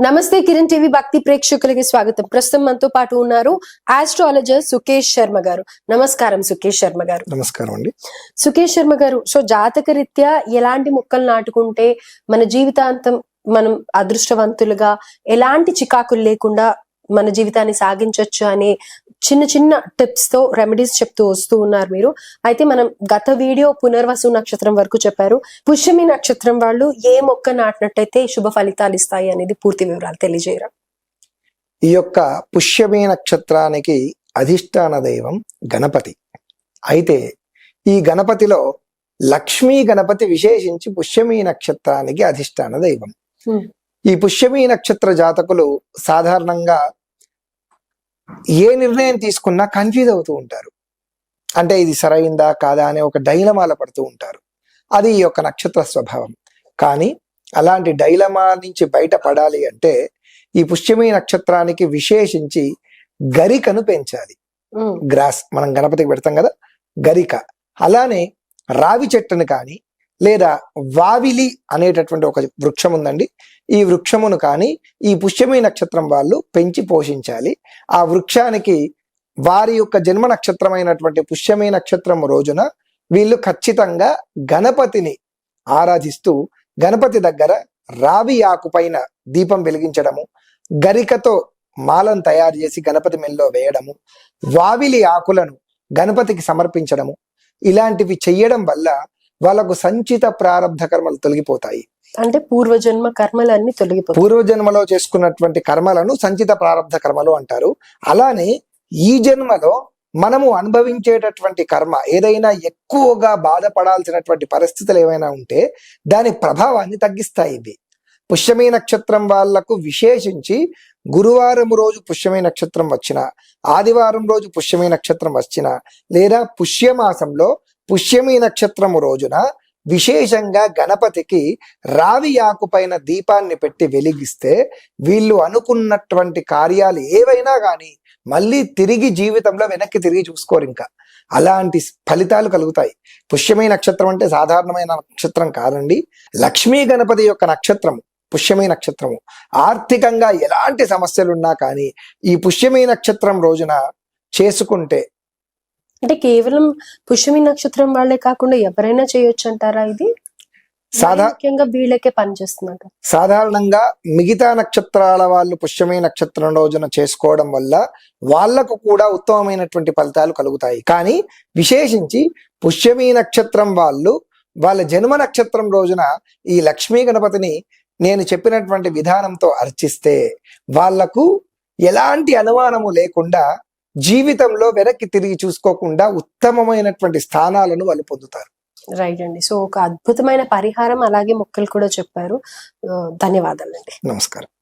నమస్తే కిరణ్ టీవీ భక్తి ప్రేక్షకులకి స్వాగతం. ప్రస్తుతం మనతో పాటు ఉన్నారు ఆస్ట్రాలజర్ సుకేష్ శర్మ గారు. నమస్కారం సుకేష్ శర్మ గారు. నమస్కారం అండి. సుకేష్ శర్మ గారు సో జాతక రీత్యా ఎలాంటి మొక్కలు నాటుకుంటే మన జీవితాంతం మనం అదృష్టవంతులుగా ఎలాంటి చికాకులు లేకుండా మన జీవితాన్ని సాగించవచ్చు అనే చిన్న చిన్న టిప్స్తో రెమెడీస్ చెప్తూ వస్తూ ఉన్నారు మీరు. అయితే మనం గత వీడియో పునర్వసు నక్షత్రం వరకు చెప్పారు. పుష్యమి నక్షత్రం వాళ్ళు ఏ మొక్క నాటినట్టయితే శుభ ఫలితాలు ఇస్తాయి అనేది పూర్తి వివరాలు తెలియజేయరా? ఈ యొక్క పుష్యమి నక్షత్రానికి అధిష్టాన దైవం గణపతి. అయితే ఈ గణపతిలో లక్ష్మీ గణపతి విశేషించి పుష్యమి నక్షత్రానికి అధిష్టాన దైవం. ఈ పుష్యమి నక్షత్ర జాతకులు సాధారణంగా ఏ నిర్ణయం తీసుకున్నా కన్ఫ్యూజ్ అవుతూ ఉంటారు. అంటే ఇది సరైందా కాదా అనే ఒక డైలమాల పడుతూ ఉంటారు. అది ఈ యొక్క నక్షత్ర స్వభావం. కానీ అలాంటి డైలమా నుంచి బయటపడాలి అంటే ఈ పుష్యమి నక్షత్రానికి విశేషించి గరికను పెంచాలి. గ్రాస్ మనం గణపతికి పెడతాం కదా గరిక. అలానే రావి చెట్టును కానీ లేదా వావిలి అనేటటువంటి ఒక వృక్షం ఉందండి. ఈ వృక్షమును కానీ ఈ పుష్యమి నక్షత్రం వాళ్ళు పెంచి పోషించాలి. ఆ వృక్షానికి వారి యొక్క జన్మ నక్షత్రమైనటువంటి పుష్యమి నక్షత్రం రోజున వీళ్ళు ఖచ్చితంగా గణపతిని ఆరాధిస్తూ గణపతి దగ్గర రావి ఆకు పైన దీపం వెలిగించడము గరికతో మాలను తయారు చేసి గణపతి మెల్లో వేయడము వావిలి ఆకులను గణపతికి సమర్పించడము ఇలాంటివి చెయ్యడం వల్ల వాళ్ళకు సంచిత ప్రారంధ కర్మలు తొలగిపోతాయి. అంటే పూర్వజన్మ కర్మలన్నీ తొలగిపోతాయి. పూర్వజన్మలో చేసుకున్నటువంటి కర్మలను సంచిత ప్రారంధ కర్మలు అంటారు. అలానే ఈ జన్మలో మనము అనుభవించేటటువంటి కర్మ ఏదైనా ఎక్కువగా బాధపడాల్సినటువంటి పరిస్థితులు ఏమైనా ఉంటే దాని ప్రభావాన్ని తగ్గిస్తాయి ఇవి. పుష్యమి నక్షత్రం వాళ్ళకు విశేషించి గురువారం రోజు పుష్యమి నక్షత్రం వచ్చిన ఆదివారం రోజు పుష్యమి నక్షత్రం వచ్చిన లేదా పుష్యమాసంలో పుష్యమి నక్షత్రము రోజున విశేషంగా గణపతికి రావి ఆకు పైన దీపాన్ని పెట్టి వెలిగిస్తే వీళ్ళు అనుకున్నటువంటి కార్యాలు ఏవైనా కానీ మళ్ళీ తిరిగి జీవితంలో వెనక్కి తిరిగి చూసుకోరు ఇంకా. అలాంటి ఫలితాలు కలుగుతాయి. పుష్యమి నక్షత్రం అంటే సాధారణమైన నక్షత్రం కాదండి. లక్ష్మీ గణపతి యొక్క నక్షత్రము పుష్యమీ నక్షత్రము. ఆర్థికంగా ఎలాంటి సమస్యలున్నా కానీ ఈ పుష్యమి నక్షత్రం రోజున చేసుకుంటే అంటే కేవలం పుష్యమి నక్షత్రం వాళ్ళే కాకుండా ఎవరైనా చేయొచ్చు అంటారా ఇది? సాధా మరి ముఖ్యంగా వీళ్ళకే పనిచేస్తున్నట్టు. సాధారణంగా మిగతా నక్షత్రాల వాళ్ళు పుష్యమి నక్షత్రం రోజున చేసుకోవడం వల్ల వాళ్ళకు కూడా ఉత్తమమైనటువంటి ఫలితాలు కలుగుతాయి. కానీ విశేషించి పుష్యమి నక్షత్రం వాళ్ళు వాళ్ళ జన్మ నక్షత్రం రోజున ఈ లక్ష్మీ గణపతిని నేను చెప్పినటువంటి విధానంతో అర్చిస్తే వాళ్ళకు ఎలాంటి అనుమానము లేకుండా జీవితంలో వెనక్కి తిరిగి చూసుకోకుండా ఉత్తమమైనటువంటి స్థానాలను వాళ్ళు పొందుతారు. రైట్ అండి. సో ఒక అద్భుతమైన పరిహారం అలాగే మొక్కలు కూడా చెప్పారు. ఆ, ధన్యవాదాలండి. నమస్కారం.